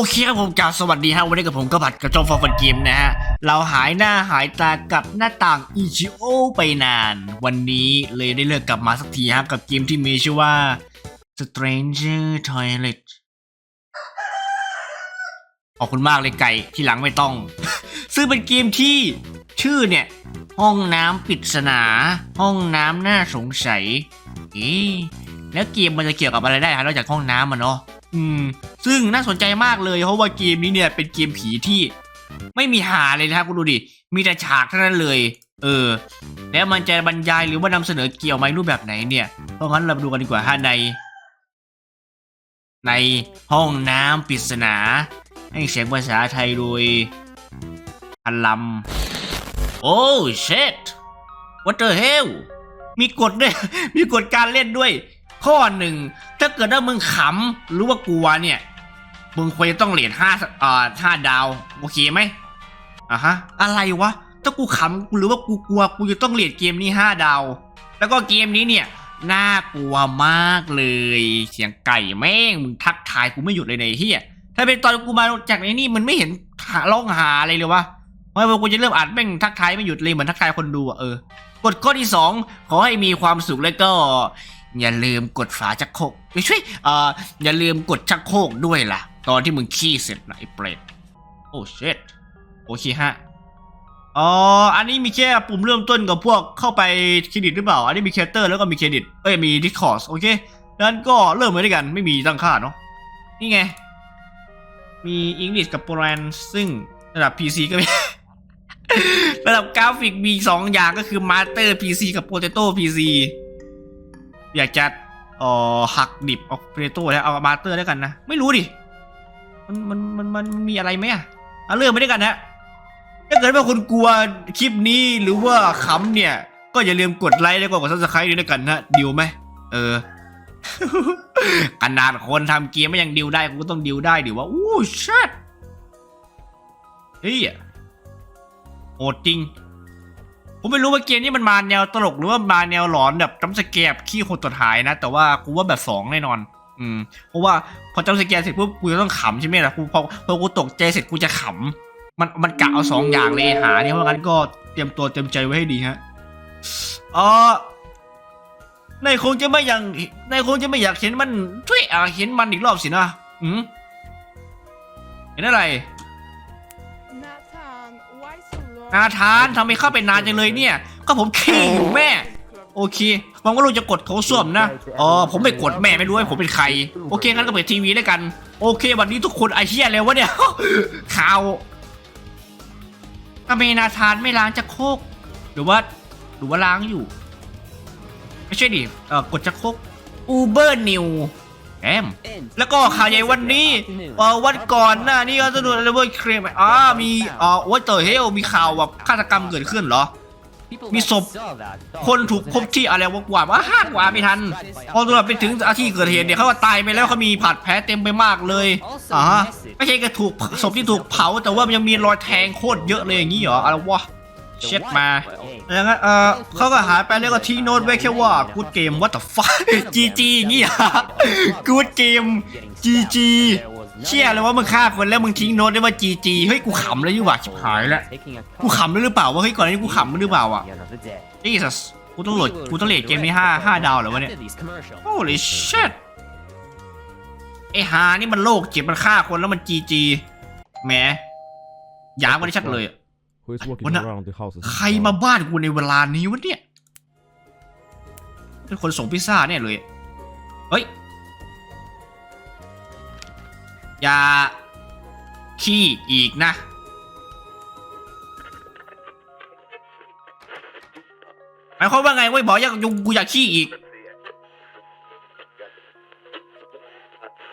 โอเคครับผมกล่าวสวัสดีฮะวันนี้กับผมก็บัดกับจมฟอร์ฟันเกมนะฮะ เราหายหน้าหายตากับหน้าต่างอิชิโอไปนาน วันนี้เลยได้เลือกกลับมาสักทีฮะ กับเกมที่มีชื่อว่า Stranger Toilet ขอบคุณมากเลยไก่ที่หลังไม่ต้อง ซึ่งเป็นเกมที่ชื่อเนี่ย ห้องน้ำปริศนา ห้องน้ำน่าสงสัยเอ๊แล้วเกมมันจะเกี่ยวกับอะไรได้ฮะนอกจากห้องน้ำมันเนาะ อืม ซึ่งน่าสนใจมากเลยเพราะว่าเกมนี้เนี่ยเป็นเกมผีที่ไม่มีหาเลยนะครับคุณดูดิ มีแต่ฉากเท่านั้นเลย เออ แล้วมันจะบรรยายหรือว่านำเสนอเกี่ยวไหมรูปแบบไหนเนี่ย เพราะงั้นเราดูกันดีกว่าฮะใน ในห้องน้ำปริศนา ให้เสียงภาษาไทยโดยพันลำโอ้เช t what the hell มีกฎด้วย มีกฎการเล่นด้วย ข้อหนึ่งถ้าเกิดว่ามึงขำหรือว่ากลัวเนี่ย มึงควรจะต้องเหรียญห้าอ่าห้าดาว โอเคไหมอะฮะ อะไรวะ ถ้ากูขำหรือว่ากูกลัว กูจะต้องเหรียญเกมนี้ห้าดาว แล้วก็เกมนี้เนี่ย น่ากลัวมากเลย เสียงไก่แม่ง มึงทักทายกูไม่หยุดเลยในเฮียถ้าเป็นตอนกูมาจากไอ้นี่มันไม่เห็นหาร้องหาอะไรเลยวะเพราะกูจะเริ่มอัดแม่งทักทายไม่หยุดเลยเหมือนทักทายคนดูอะเออกฎข้อที่สองขอให้มีความสุขแล้วก็ อย่าลืมกดฝาชักโครกไม่ช่วยเอ่ออย่าลืมกดชักโครกด้วยล่ะ ตอนที่มึงขี้เสร็จนะไอ้เปรตโอ้เช็ดโอเคฮะอ๋ออันนี้มีแค่ปุ่มเริ่มต้นกับพวกเข้าไปเครดิตหรือเปล่า อันนี้มีเคเตอร์แล้วก็มีเครดิตเอ้ยมีดิสคอร์สโอเคดังนั้นก็เริ่มเลยด้วยกันไม่มีตั้งค่าเนาะนี่ไง มีอังกฤษกับโปแลนด์ซึ่งระดับ PC ก็มีระดับกราฟิกมีสองอย่างก็คือ Master PC กับ Potato PC อยากจะเอ่อหักดิบเอา Potato แล้วเอา Master แล้วยกันนะไม่รู้ดิมันมันมันมันมีอะไรไหมอะเอาเรื่องไปด้วยกันนะถ้าเกิดว่าคุณกลัวคลิปนี้หรือว่าขำเนี่ย ก็อย่าลืมกดไลค์แล้วก็กด subscribe ด้วยกันนะดิวไหมเออขนาดคนทำเกมไม่ยังดิวได้กูก็ต้องดิวได้ดิว่าอู้ชัดเฮ้ยโหดจริง ผมไม่รู้ว่าเกมนี้มันมาแนวตลกหรือว่ามาแนวหลอนแบบจำสแกร์แบขี้คนตัวหายนะ แต่ว่ากูว่าแบบสองแน่นอน อืม เพราะว่าพอจำสแกร์เสร็จปุ๊บกูจะต้องขำใช่ไหมล่ะกูพอพอกูตกใจเสร็จกูจะขำมันมันกะเอาสองอย่างเลยหาเนี่ยเพราะงั้นก็เตรียมตัวเตรียมใจไว้ให้ดีฮะเออนายคงจะไม่ยังนายคงจะไม่อยากเห็นมันช่วยอ่าเห็นมันอีกรอบสินะอืมเห็นอะไร นาธานทำไมเข้าไปนานจังเลยเนี่ย ก็ผมขี้อยู่แม่ โอเคหวังว่าลูกจะกดโถส้วมนะอ๋อผมไม่กดแม่ไม่รู้ว่าผมเป็นใคร โอเคงั้นก็เปิดทีวีแล้วกัน โอเค วันนี้ทุกคนไอเชียแล้ววะเนี่ย ข่าวทำไมนาธานไม่ล้างจะโคกหรือว่าหรือว่าล้างอยู่ ไม่ใช่ดิเออกดจะโคกอูเบอร์นิว แอมแล้วก็ข่าวใหญ่วันนี้วันก่อนหน้านี้ก็จะดูเลเวลเครมอ่ามีอ่อวัตเตอร์เฮลมีข่าวแบบฆาตกรรมเกิดขึ้นเหรอ มีศพคนถูกพบที่อะไรวะกว่าว่าห้ากว่าไม่ทันพอตำรวจไปถึงที่เกิดเหตุเนี่ยเขาก็ตายไปแล้วเขามีบาดแผลเต็มไปมากเลยอ่าไม่ใช่แค่ถูกศพที่ถูกเผาแต่ว่ามันยังมีรอยแทงโคตรเยอะเลยอย่างนี้เหรออะไรวะ เช็ดมาอย่างนั้นเออเขาก็หายไปแล้วก็ทิ้งโน้ตไว้แค่ว่ากูดเกม what the fuck จีจีอย่างงี้เหรอกูดเกมจีจีเชี่ยเลยว่ามึงฆ่าคนแล้วมึงทิ้งโน้ตได้ว่าจีจีเฮ้ยกูขำแล้วยี่หว่าชิบหายแล้วกูขำแล้วหรือเปล่าวะเฮ้ยก่อนอันนี้กูขำหรือเปล่าอะ Jesus กูต้องโหลดกูต้องเลทเกมนี้ห้าห้าดาวเหรอวะเนี่ย Holy shit ไอหานี่มันโลกจิตมันฆ่าคนแล้วมันจีจีแหมหยามกันได้ชัดเลยอะ Who is walking Wala- around the house? ใครมาบ้านกูในเวลานี้วะเนี่ยเป็นคนส่งพิซซ่าแน่เลย เฮ้ย อย่า ขี้อีกนะ หมายความว่าไงเว้ยบอกอยากยุงกูอยากขี้อีก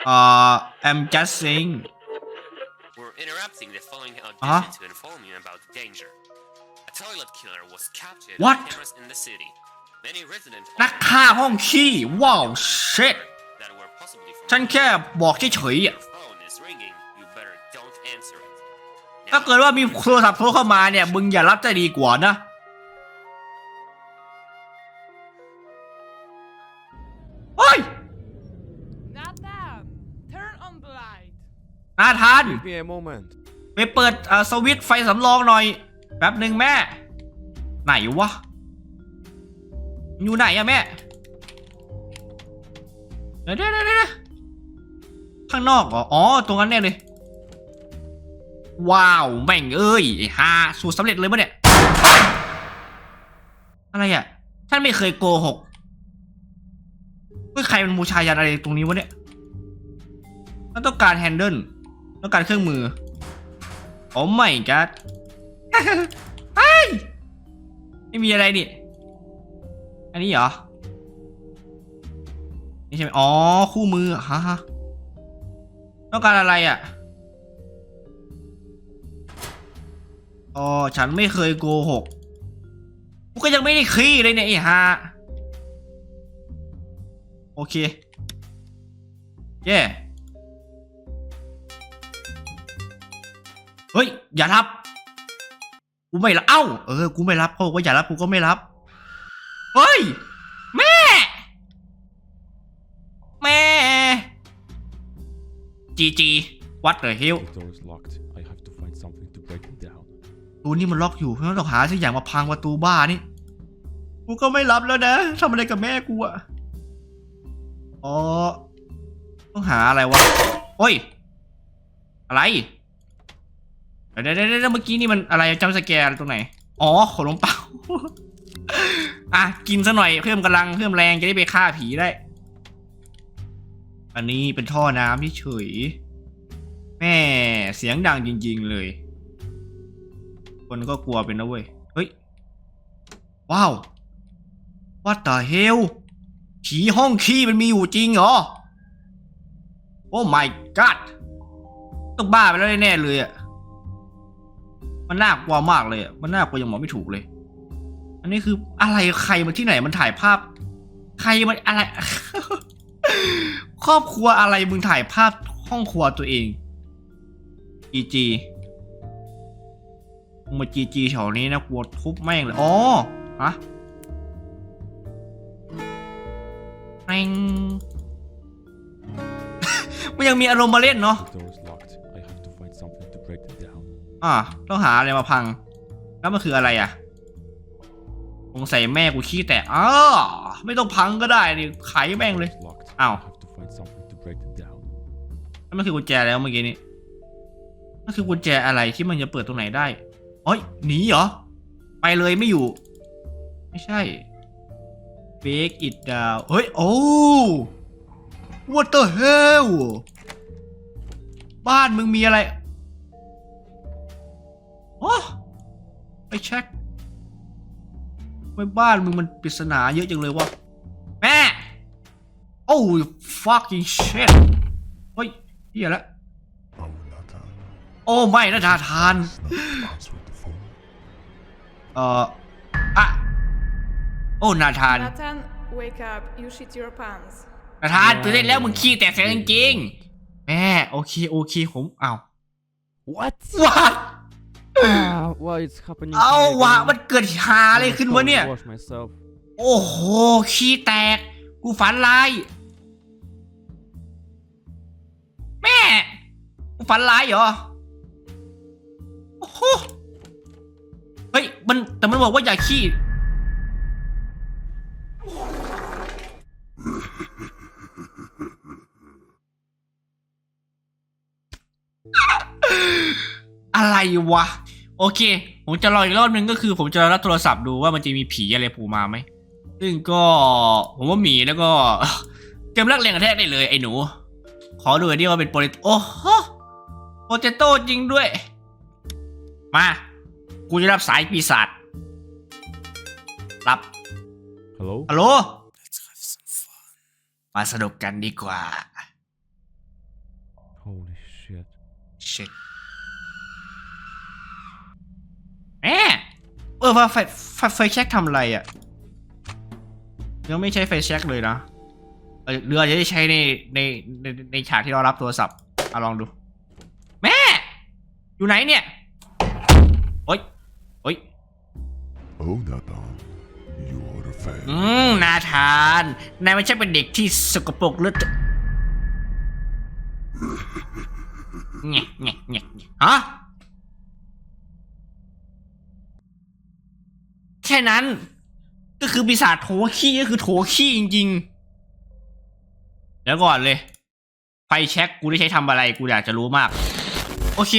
เอ่อ I'm just saying We're interrupting the following audition Huh? to inform you about the danger. A toilet killer was captured What? on cameras in the city. Many residents นักฆ่าห้องขี้ว้าว shit that were possibly from ฉันแค่บอกเฉยๆอะ Your phone is ringing. You better don't answer it. ถ้าเกิดว่ามีโทรศัพท์โทรเข้ามาเนี่ย มึงอย่ารับจะดีกว่านะ เฮ้ย Nathan, turn on the light. นานาธาน Give me a moment. ไปเปิดเอ่อสวิตช์ไฟสำรองหน่อย แป๊บหนึ่งแม่ ไหนวะ อยู่ไหนอะแม่ เดี๋ยวเดี๋ยวเดี๋ยวเดี๋ยวข้างนอกเหรออ๋อ ตรงนั้นแน่เลย ว้าว แม่งเอ้ยไอ้ฮาสูตรสำเร็จเลยปะเนี่ย อะไรอะท่านไม่เคยโกหกเฮ้ยใครมันบูชายันอะไรตรงนี้วะเนี่ย มันต้องการแฮนเดิล ต้องการเครื่องมือ โอ้ไม่กัดไอ้ไม่มีอะไรนี่อันนี้เหรอ นี่ใช่ไหมอ๋อ คู่มือฮะฮะต้องการอะไรอะ อ๋อ ฉันไม่เคยโกหก กูก็ยังไม่ได้ขี้เลยเนี่ยไอ้ฮะโอเค เย่ เฮ้ย อย่ารับ กูไม่รับเอ้า เออ กูไม่รับเขาบอกว่าอย่ารับกูก็ไม่รับ เฮ้ย แม่ แม่ จีจี what the hell The door is locked. I have to find something to break it down. ประตูนี่มันล็อกอยู่เพราะฉะนั้นต้องหาสิ่งอย่างมาพังประตูบ้านี่ กูก็ไม่รับแล้วนะทำอะไรกับแม่กูอะอ๋อ ต้องหาอะไรวะ โอ้ย อะไร เดี๋ยวเดี๋ยวเมื่อกี้นี่มันอะไรจำสแกร์ตรงไหน อ๋อขนมปังอะกินซะหน่อยเพิ่มกำลังเพิ่มแรงจะได้ไปฆ่าผีได้ อันนี้เป็นท่อน้ำที่เฉย แม่เสียงดังจริง ๆเลย คนก็กลัวเป็นนะเว้ย เฮ้ย ว้าว What the hell ผีห้องขี้มันมีอยู่จริงเหรอ โอ้ my god ต้องบ้าไปแล้วแน่ๆเลยอะ มันน่ากลัวมากเลยอะมันน่ากลัวยังหมอกไม่ถูกเลย อันนี้คืออะไรใครมาที่ไหนมันถ่ายภาพ ใครมันอะไร ครอบครัวอะไรมึงถ่ายภาพห้องครัวตัวเองจีจีมึงมาจีจีแถวนี้นะกลัวทุบแม่งเลยอ๋อฮะแม่งมันยังมีอารมณ์มาเล่นเนาะ อ่าต้องหาอะไรมาพัง แล้วมันคืออะไรอะสงสัยแม่กูขี้แตกอ้าไม่ต้องพังก็ได้ดิไขแม่งเลย It's locked. Ow. I have to find something to break it down. นั่นมันคือกุญแจแล้วเมื่อกี้นี้นั่นคือกุญแจอะไรที่มันจะเปิดตรงไหนได้เอ้ยหนีเหรอ ไปเลยไม่อยู่ ไม่ใช่ break it down เฮ้ย โอ้ what the hell บ้านมึงมีอะไร โอ้ไปเช็คไว้บ้านมึงมันปริศนาเยอะจังเลยวะแม่ โอ้ fucking shit เฮ้ยเฮียละ Oh, Nathan. โอ้ไม่นะทาทาน Answer the phone. เอ่ออะโอ้นาธาน Nathan, wake up. You shit your pants. นาธานตื่นได้แล้วมึงขี้แตกแสงจริงๆแม่โอเคโอเคผมอ้าว What? ว้า Ah, why it's happening? to เอา me วะ again? มันเกิดหาอะไร I must ขึ้น go วะ and เนี่ย Wash myself. โอ้โห ขี้แตก กูฝันร้าย แม่ กูฝันร้ายเหรอ โอ้โห เฮ้ย มันแต่มันบอกว่าอย่าขี้ อะไรวะ โอเค ผมจะรออีกรอบนึงก็คือ ผมจะรับโทรศัพท์ดูว่ามันจะมีผีอะไรโผล่มาไหม ซึ่งก็ผมว่ามีแล้วก็เตรียมรักแรงกระแทกได้เลยไอ้หนู ขอดูหน่อยดิว่าเป็นโปรเตโอ้โหโปเตโต้จริงด้วย มา กูจะรับสายปีศาจ รับ Hello? ฮัลโหล มาสนุกกันดีกว่า Holy shit. shit แหมเออว่าไฟไฟไฟแช็กทำอะไรอะ่ะยังไม่ใช้ไฟแช็กเลยนะเออเรือจะได้ใช้ในในในในฉากที่เรารับโทรศัพท์เอาลองดู แม่ อยู่ไหนเนี่ยโอ๊ยโอ๊ย Oh, Nathan. You are a fan. อืมนาธานนายไม่ใช่เป็นเด็กที่สกปรกหรือเงี้ยเงี้ยเงี้ยเงี้ยฮะ แค่นั้น ก็คือปีศาจโถขี้ก็คือโถขี้จริงๆแล้วก่อนเลย ไฟแช็กกูได้ใช้ทำอะไรกูอยากจะรู้มาก โอเค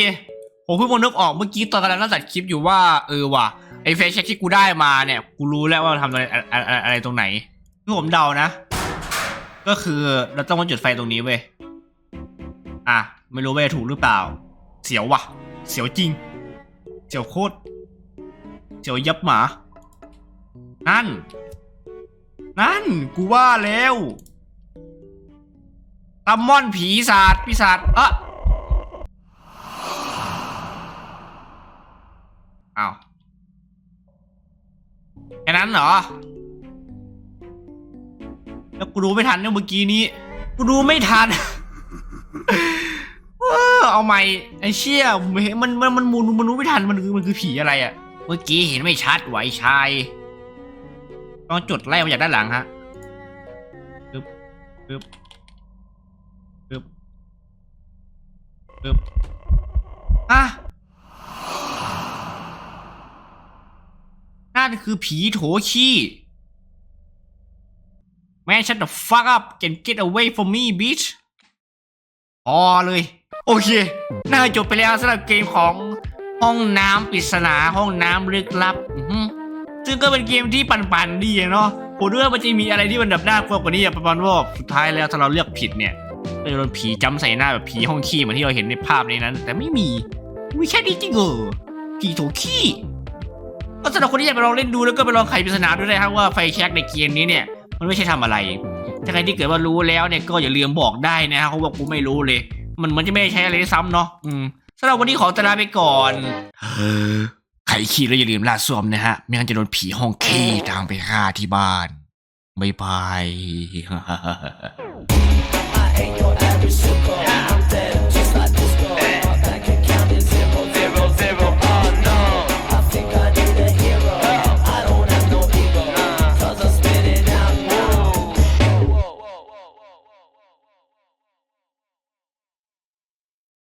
ผมเพิ่งมานึกออกเมื่อกี้ตอนกำลังนั่งตัดคลิปอยู่ว่า เออว่ะไอ้ไฟแช็กที่กูได้มาเนี่ย กูรู้แล้วว่ามันทำอะไรอะไรอะไรอะไรตรงไหนที่ผมเดานะ ก็คือเราต้องมาจุดไฟตรงนี้เว้ยอะไม่รู้ว่าจะถูกหรือเปล่า เสียวว่ะ เสียวจริง เสียวโคตร เสียวยับหมา นั่น นั่น กูว่าแล้วตัมมอนผีศาสตร์ปีศาจเอะอ้าวแค่นั้นเหรอ แล้วกูดูไม่ทันเนี่ยเมื่อกี้นี้ กูดูไม่ทัน เอาใหม่ไอ้เชี่ยมันมันมันมูนมันรู้ไม่ทันมันคือมันคือผีอะไรอะเมื่อกี้เห็นไม่ชัดไหวชาย ต้องจุดไล่มาจากด้านหลังฮะปึ๊บปึ๊บปึ๊บปึ๊บอะนั่นคือผีโถขี้ Man shut the fuck up and get away from me bitch พอเลย โอเค น่าจบไปแล้วสำหรับเกมของห้องน้ำปริศนาห้องน้ำลึกลับอือ ซึ่งก็เป็นเกมที่ปั่นๆดีเนาะผมด้วยมันจะมีอะไรที่มันแบบน่ากลัวกว่านี้อะประมาณว่าสุดท้ายแล้วถ้าเราเลือกผิดเนี่ยก็จะโดนผีจำใส่หน้าแบบผีห้องขี้เหมือนที่เราเห็นในภาพในนั้น แต่ไม่มีมีแค่นี้จริงเหรอผีโถขี้ก็สำหรับคนที่อยากไปลองเล่นดูแล้วก็ไปลองไขปริศนาดูได้ครับว่าไฟแช็กในเกมนี้เนี่ย มันไม่ใช่ทำอะไร ถ้าใครที่เกิดว่ารู้แล้วเนี่ยก็อย่าลืมบอกได้นะเพราะว่ากูไม่รู้เลย มันมือนจะไม่ใช้อะไรด้วยซ้ำเนาะอืมสำหรับวันนี้ขอตลาไปก่อน ขี้แล้วอย่าลืมลาดสวมนะฮะ ไม่งั้นจะโดนผีห้องขี้ตามไปฆ่าที่บ้านไม่ไป